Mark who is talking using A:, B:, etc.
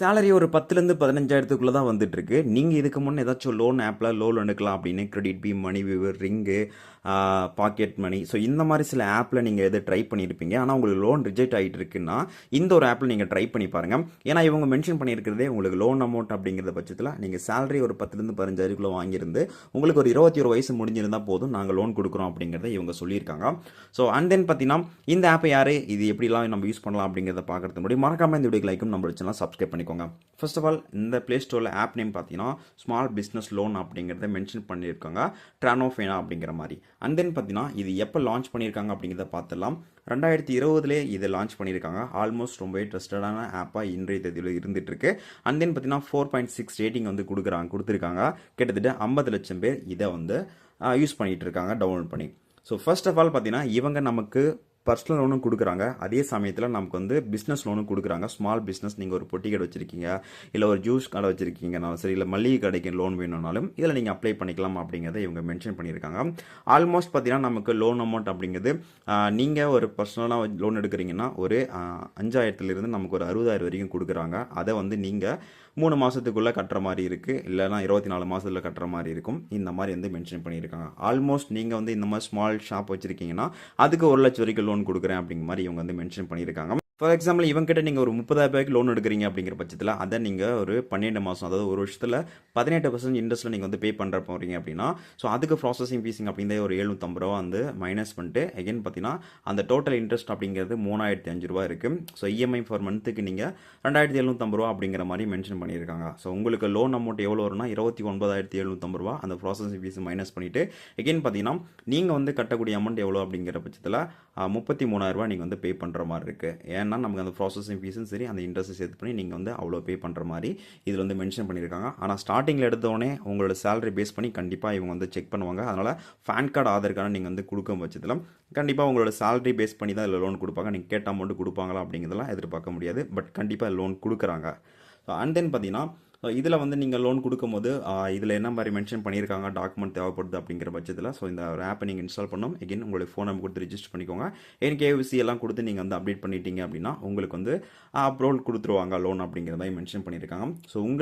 A: Salary ஒரு பத்துலேருந்து பதினஞ்சாயிரத்துக்குள்ளே தான் வந்துட்டுருக்கு. நீங்கள் இதுக்கு முன்னே ஏதாச்சும் லோன் ஆப்பில் லோன் எடுக்கலாம் அப்படின்னு KreditBee money view ring pocket money so இந்த மாதிரி சில ஆப்பில் நீங்கள் எது ட்ரை பண்ணியிருப்பீங்க ஆனால் உங்களுக்கு லோன் ரிஜெக்ட் ஆகிட்டு இருக்குன்னா இந்த ஒரு ஆப்பில் நீங்கள் ட்ரை பண்ணி பாருங்கள் ஏன்னா இவங்க மென்ஷன் பண்ணியிருக்கிறதே உங்களுக்கு லோன் அமௌண்ட் அப்படிங்கிற பட்சத்தில் நீங்கள் சேலரி ஒரு பத்துலேருந்து பதினஞ்சாயிரக்குள்ளே வாங்கியிருந்து உங்களுக்கு ஒரு இருபத்தி ஒரு வயசு முடிஞ்சிருந்தால் போதும் நாங்கள் லோன் கொடுக்குறோம் அப்படிங்கிறத இவங்க சொல்லியிருக்காங்க. ஸோ அண்ட் தென் பார்த்தீங்கன்னா இந்த ஆப்பை யார்? இது எப்படிலாம் நம்ம யூஸ் பண்ணலாம் அப்படிங்கிறத பார்க்குறது முன்னாடி மறக்காமல் இந்த வீடியோ லைக்கும் நம்ம சேனல் சப்ஸ்கிரைப் பண்ணிக்கோங்க. ஃபர்ஸ்ட் ஆஃப் ஆல் இந்த ப்ளே ஸ்டோரில் ஆப் நேம் பார்த்தீங்கன்னா ஸ்மால் பிஸ்னஸ் லோன் அப்படிங்கிறத மென்ஷன் பண்ணியிருக்காங்க. ட்ரானோஃபேனா அப்படிங்கிற மாதிரி. அண்ட் தென் பார்த்தீங்கன்னா இது எப்போ லான்ச் பண்ணியிருக்காங்க அப்படிங்கிறத பார்த்துலாம் ரெண்டாயிரத்தி இருபதுலேயே இதை லான்ச் பண்ணியிருக்காங்க. ஆல்மோஸ்ட் ரொம்பவே ட்ரஸ்டடான ஆப்பாக இன்றைய தேதியில் இருந்துட்டு இருக்கு அண்ட் தென் பார்த்தீங்கன்னா ஃபோர் பாயிண்ட் சிக்ஸ் ரேட்டிங் வந்து கொடுக்குறாங்க கொடுத்துருக்காங்க. கிட்டத்தட்ட ஐம்பது லட்சம் பேர் இதை வந்து யூஸ் பண்ணிகிட்டு இருக்காங்க டவுன்லோட் பண்ணி. ஸோ ஃபர்ஸ்ட் ஆஃப் ஆல் பார்த்தீங்கன்னா இவங்க நமக்கு பர்சனல் லோனும் கொடுக்குறாங்க. அதே சமயத்தில் நமக்கு வந்து பிஸ்னஸ் லோனும் கொடுக்குறாங்க. ஸ்மால் பிஸ்னஸ் நீங்கள் ஒரு பொட்டி கடை வச்சுருக்கீங்க. இல்லை ஒரு ஜூஸ் கடை வச்சுருக்கீங்கனாலும் சரி இல்லை மளிகை கடைக்கு லோன் வேணும்னாலும் இதில் நீங்கள் அப்ளை பண்ணிக்கலாம் அப்படிங்கிறத இவங்க மென்ஷன் பண்ணியிருக்காங்க. ஆல்மோஸ்ட் பார்த்தீங்கன்னா நமக்கு லோன் அமௌண்ட் அப்படிங்கிறது நீங்கள் ஒரு பர்சனலாக லோன் எடுக்கிறீங்கன்னா ஒரு அஞ்சாயிரத்துலேருந்து நமக்கு ஒரு அறுபதாயிரம் வரைக்கும் கொடுக்குறாங்க. அதை வந்து நீங்கள் மூணு மாதத்துக்குள்ளே கட்டுற மாதிரி இருக்குது இல்லைனா இருபத்தி நாலு மாதத்தில் கட்டுற மாதிரி இருக்கும். இந்த மாதிரி வந்து மென்ஷன் பண்ணியிருக்காங்க. ஆல்மோஸ்ட் நீங்கள் வந்து இந்த மாதிரி ஸ்மால் ஷாப் வச்சுருக்கீங்கன்னா அதுக்கு ஒரு லட்சம் வரைக்கும் லோன் கொடுக்குறேன் அப்படிங்கிற மாதிரி இவங்க வந்து மென்ஷன் பண்ணியிருக்காங்க. ஃபார் எக்ஸாம்பிள் இவங்ககிட்ட நீங்கள் ஒரு முப்பதாயிரம் ரூபாய்க்கு லோன் எடுக்கிறீங்க அப்படிங்கிற பட்சத்தில் அதை நீங்கள் ஒரு பன்னெண்டு மாதம் அதாவது ஒரு வருஷத்தில் பதினெட்டு பர்சன்ட் இன்ட்ரெஸ்ட்டில் நீங்கள் வந்து பே பண்ணுற போகிறீங்க அப்படின்னா ஸோ அதுக்கு ப்ராசஸிங் ஃபீஸிங் அப்படிங்கிற ஒரு எழுநூற்றம்பது ரூபா வந்து மைனஸ் பண்ணிட்டு எகைன் பார்த்தீங்கன்னா அந்த டோட்டல் இன்ட்ரெஸ்ட் அப்படிங்கிறது மூணாயிரத்தி அஞ்சு ரூபா இருக்குது ஸோ இஎம்ஐ ஃபார் மந்த்துக்கு நீங்கள் ரெண்டாயிரத்தி எழுநூற்றம்பது ரூபா அப்படிங்கிற மாதிரி மென்ஷன் பண்ணியிருக்காங்க. ஸோ உங்களுக்கு லோன் அமௌண்ட் எவ்வளோ வரும்னா இருபத்தி ஒன்பதாயிரத்தி எழுநூற்றம்பது ரூபா அந்த ப்ராசஸிங் ஃபீஸ் மைனஸ் பண்ணிவிட்டு எகைன் பார்த்தீங்கன்னா நீங்கள் வந்து கட்டக்கூடிய அமௌண்ட் எவ்வளோ அப்படிங்கிற பட்சத்தில் முப்பத்தி மூணாயிரரூபா நீங்கள் வந்து பே பண்ணுற மாதிரி இருக்குது ஏன்னா நமக்கு அந்த ப்ராசஸிங் ஃபீஸும் சரி அந்த இன்ட்ரெஸ்ட் சேர்த்து பண்ணி நீங்கள் வந்து அவ்வளோ பே பண்ணுற மாதிரி இதில் வந்து மென்ஷன் பண்ணியிருக்காங்க ஆனால் ஸ்டார்டிங்கில் எடுத்தோடனே உங்களோட சேலரி பேஸ் பண்ணி கண்டிப்பாக இவங்க வந்து செக் பண்ணுவாங்க. அதனால் ஃபேன் கார்டு ஆதார் கார்டு நீங்கள் வந்து கொடுக்கும் பட்சத்தில் கண்டிப்பாக உங்களோட சேலரி பேஸ் பண்ணி தான் இதில் லோன் கொடுப்பாங்க. நீங்கள் கேட்ட அமௌண்ட் கொடுப்பாங்களா அப்படிங்கிறதெல்லாம் எதிர்பார்க்க முடியாது. பட் கண்டிப்பாக லோன் கொடுக்குறாங்க. ஸோ அண்ட் தென் பார்த்தீங்கன்னா இதில் வந்து நீங்கள் லோன் கொடுக்கும்போது இதில் என்ன மாதிரி மென்ஷன் பண்ணியிருக்காங்க டாக்குமெண்ட் தேவைப்படுது அப்படிங்கிற பட்சத்தில் ஸோ இந்த ஒரு ஆப்பை நீங்கள் இன்ஸ்டால் பண்ணணும். எகைன் உங்களுக்கு ஃபோன் நம்பர் கொடுத்து ரிஜிஸ்டர் பண்ணிக்கோங்க. என் கேவிசி எல்லாம் கொடுத்து நீங்கள் வந்து அப்டேட் பண்ணிட்டீங்க அப்படின்னா உங்களுக்கு வந்து அப்ரோல் கொடுத்துருவாங்க லோன் அப்படிங்கிற மாதிரி மென்ஷன் பண்ணியிருக்காங்க. ஸோ உங்களுக்கு